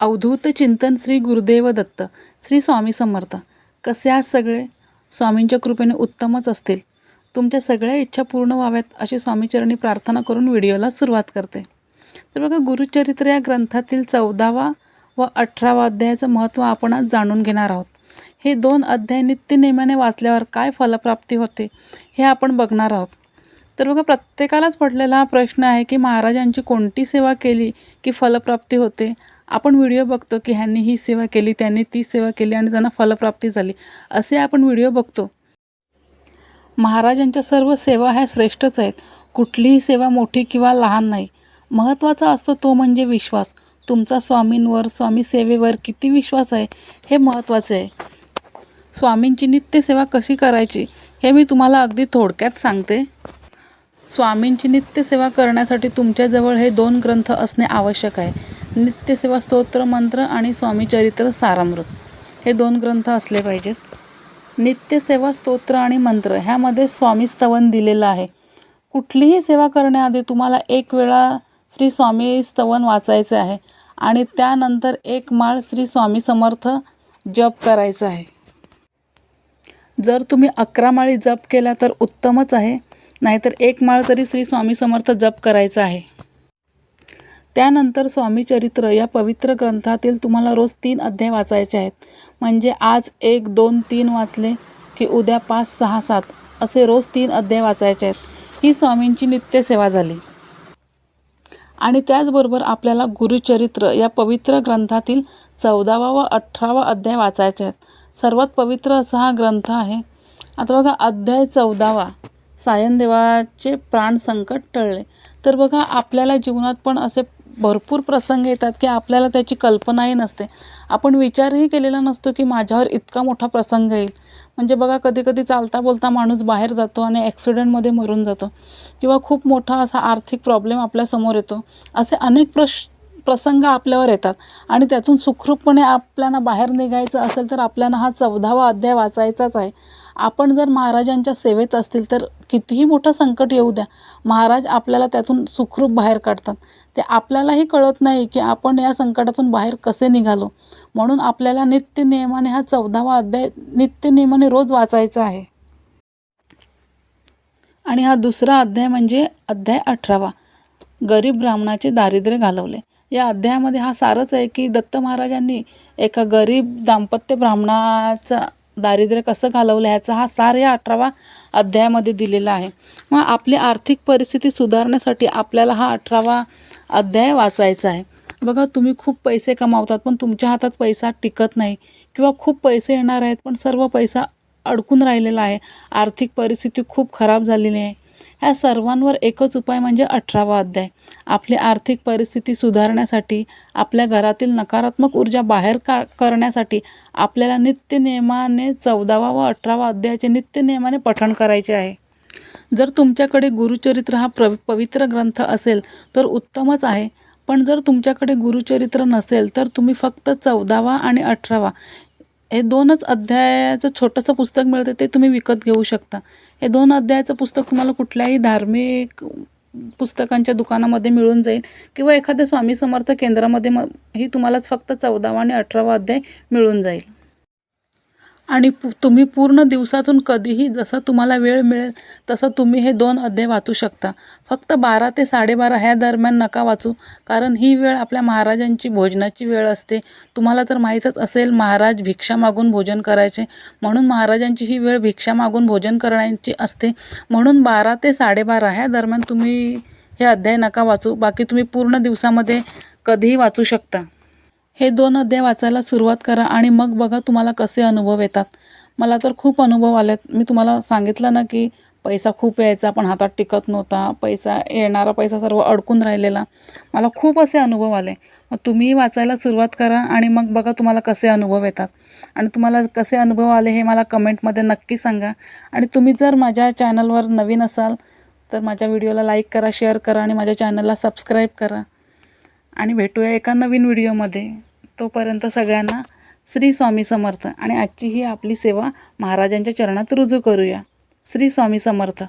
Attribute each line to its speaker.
Speaker 1: अवधूत चिंतन श्री गुरुदेव दत्त श्री स्वामी समर्थ. कसे आहात सगळे? स्वामींच्या कृपेने उत्तमच असतील. तुमच्या सगळ्या इच्छा पूर्ण व्हाव्यात अशी स्वामीचरणी प्रार्थना करून व्हिडिओला सुरुवात करते. तर बघा गुरुचरित्र या ग्रंथातील चौदावा व अठरावा अध्यायाचं महत्त्व आपण आज जाणून घेणार आहोत. हे दोन अध्याय नित्यनेमाने वाचल्यावर काय फलप्राप्ती होते हे आपण बघणार आहोत. तर बघा प्रत्येकालाच पडलेला हा प्रश्न आहे की महाराजांची कोणती सेवा केली की फलप्राप्ती होते? आपण व्हिडिओ बघतो की ह्यांनी ही सेवा केली त्यांनी ती सेवा केली आणि त्यांना फलप्राप्ती झाली. असे आपण व्हिडिओ बघतो. महाराजांच्या सर्व सेवा ह्या श्रेष्ठच आहेत. कुठलीही सेवा मोठी किंवा लहान नाही. महत्त्वाचा असतो तो म्हणजे विश्वास. तुमचा स्वामींवर स्वामी सेवेवर किती विश्वास आहे हे महत्त्वाचे आहे. स्वामींची नित्यसेवा कशी करायची हे मी तुम्हाला अगदी थोडक्यात सांगते. स्वामींची नित्यसेवा करण्यासाठी तुमच्याजवळ हे दोन ग्रंथ असणे आवश्यक आहे. नित्यसेवा स्तोत्र मंत्र आणि स्वामीचरित्र सारामृत. हे दोन ग्रंथ असले पाहिजेत. नित्यसेवा स्तोत्र आणि मंत्र ह्यामध्ये स्वामी स्तवन दिलेलं आहे. कुठलीही सेवा करण्याआधी तुम्हाला एक वेळा श्री स्वामी स्तवन वाचायचे आहे आणि त्यानंतर एक माळ श्री स्वामी समर्थ जप करायचा आहे. जर तुम्ही अकरा माळी जप केला तर उत्तमच आहे नाहीतर एक माळ तरी श्री स्वामी समर्थ जप करायचा आहे. त्यानंतर स्वामीचरित्र या पवित्र ग्रंथातील तुम्हाला रोज तीन अध्याय वाचायचे आहेत. म्हणजे आज एक दोन तीन वाचले की उद्या पाच सहा सात असे रोज तीन अध्याय वाचायचे आहेत. ही स्वामींची नित्यसेवा झाली. आणि त्याचबरोबर आपल्याला गुरुचरित्र या पवित्र ग्रंथातील चौदावा व अठरावा अध्याय वाचायचे आहेत. सर्वात पवित्र असा हा ग्रंथ आहे. आता बघा अध्याय चौदावा. सायनदेवाचे प्राण संकट टळले. तर बघा आपल्याला जीवनात पण असे भरपूर प्रसंग येतात की आपल्याला त्याची कल्पनाही नसते. आपण विचारही केलेला नसतो की माझ्यावर इतका मोठा प्रसंग येईल. म्हणजे बघा कधी कधी चालता बोलता माणूस बाहेर जातो आणि ॲक्सिडेंटमध्ये मरून जातो. किंवा खूप मोठा असा आर्थिक प्रॉब्लेम आपल्यासमोर येतो. असे अनेक प्रश प्रसंग आपल्यावर येतात. आणि त्यातून सुखरूपपणे आपल्याला बाहेर निघायचं असेल तर आपल्याला हा चौदावा अध्याय वाचायचाच आहे. आपण जर महाराजांच्या सेवेत असतील तर कितीही मोठं संकट येऊ द्या. महाराज आपल्याला त्यातून सुखरूप बाहेर काढतात. ते आपल्यालाही कळत नाही की आपण या संकटातून बाहेर कसे निघालो. म्हणून आपल्याला नित्य नियमाने हा चौदावा अध्याय नित्य नियमाने रोज वाचायचा आहे. आणि हा दुसरा अध्याय म्हणजे अध्याय अठरावा. गरीब ब्राह्मणाचे दारिद्र्य घालवले. या अध्यायामध्ये हा सारच आहे की दत्त महाराजांनी एका गरीब दाम्पत्य ब्राह्मणाचा दारिद्र्य कसं घालवलं ह्याचा हा सार या अठरावा अध्यायामध्ये दिलेला आहे. मग आपली आर्थिक परिस्थिती सुधारण्यासाठी आपल्याला हा अठरावा अध्याय वाचायचा आहे. बघा तुम्ही खूप पैसे कमावतात पण तुमच्या हातात पैसा टिकत नाही किंवा खूप पैसे येणार आहेत पण सर्व पैसा अडकून राहिलेला आहे. आर्थिक परिस्थिती खूप खराब झालेली आहे. ह्या सर्वांवर एकच उपाय म्हणजे अठरावा अध्याय. आपली आर्थिक परिस्थिती सुधारण्यासाठी आपल्या घरातील नकारात्मक ऊर्जा बाहेर का करण्यासाठी आपल्याला नित्यनियमाने चौदावा व अठरावा अध्यायाचे नित्यनियमाने पठण करायचे आहे. जर तुमच्याकडे गुरुचरित्र हा प्र पवित्र ग्रंथ असेल तर उत्तमच आहे. पण जर तुमच्याकडे गुरुचरित्र नसेल तर तुम्ही फक्त चौदावा आणि अठरावा हे दोनच अध्यायाचं छोटंसं पुस्तक मिळतं ते तुम्ही विकत घेऊ शकता. हे दोन अध्यायाचं पुस्तक तुम्हाला कुठल्याही धार्मिक पुस्तकांच्या दुकानामध्ये मिळून जाईल किंवा एखाद्या स्वामी समर्थ केंद्रामध्ये म ही तुम्हालाच फक्त चौदावा आणि अठरावा अध्याय मिळून जाईल. आणि पु तुम्ही पूर्ण दिवसातून कधीही जसं तुम्हाला वेळ मिळेल तसं तुम्ही हे दोन अध्याय वाचू शकता. फक्त बारा ते साडेबारा ह्या दरम्यान नका वाचू कारण ही वेळ आपल्या महाराजांची भोजनाची वेळ असते. तुम्हाला तर माहीतच असेल महाराज भिक्षा मागून भोजन करायचे. म्हणून महाराजांची ही वेळ भिक्षा मागून भोजन करण्याची असते. म्हणून बारा ते साडेबारा ह्या दरम्यान तुम्ही हे अध्याय नका वाचू. बाकी तुम्ही पूर्ण दिवसामध्ये कधीही वाचू शकता. हे दोन अध्याय वाचायला सुरुवात करा आणि मग बघा तुम्हाला कसे अनुभव येतात. मला तर खूप अनुभव आलेत. मी तुम्हाला सांगितलं ना की पैसा खूप यायचा पण हातात टिकत नव्हता. पैसा येणारा पैसा सर्व अडकून राहिलेला. मला खूप असे अनुभव आले. मग तुम्ही वाचायला सुरुवात करा आणि मग बघा तुम्हाला कसे अनुभव येतात. आणि तुम्हाला कसे अनुभव आले हे मला कमेंटमध्ये नक्की सांगा. आणि तुम्ही जर माझ्या चॅनलवर नवीन असाल तर माझ्या व्हिडिओला लाईक करा शेअर करा आणि माझ्या चॅनलला सबस्क्राईब करा. आणि भेटूया एका नवीन व्हिडिओमध्ये. तोपर्यंत सगळ्यांना श्री स्वामी समर्थ आणि आजची ही आपली सेवा महाराजांच्या चरणात रुजू करूया. श्री स्वामी समर्थ.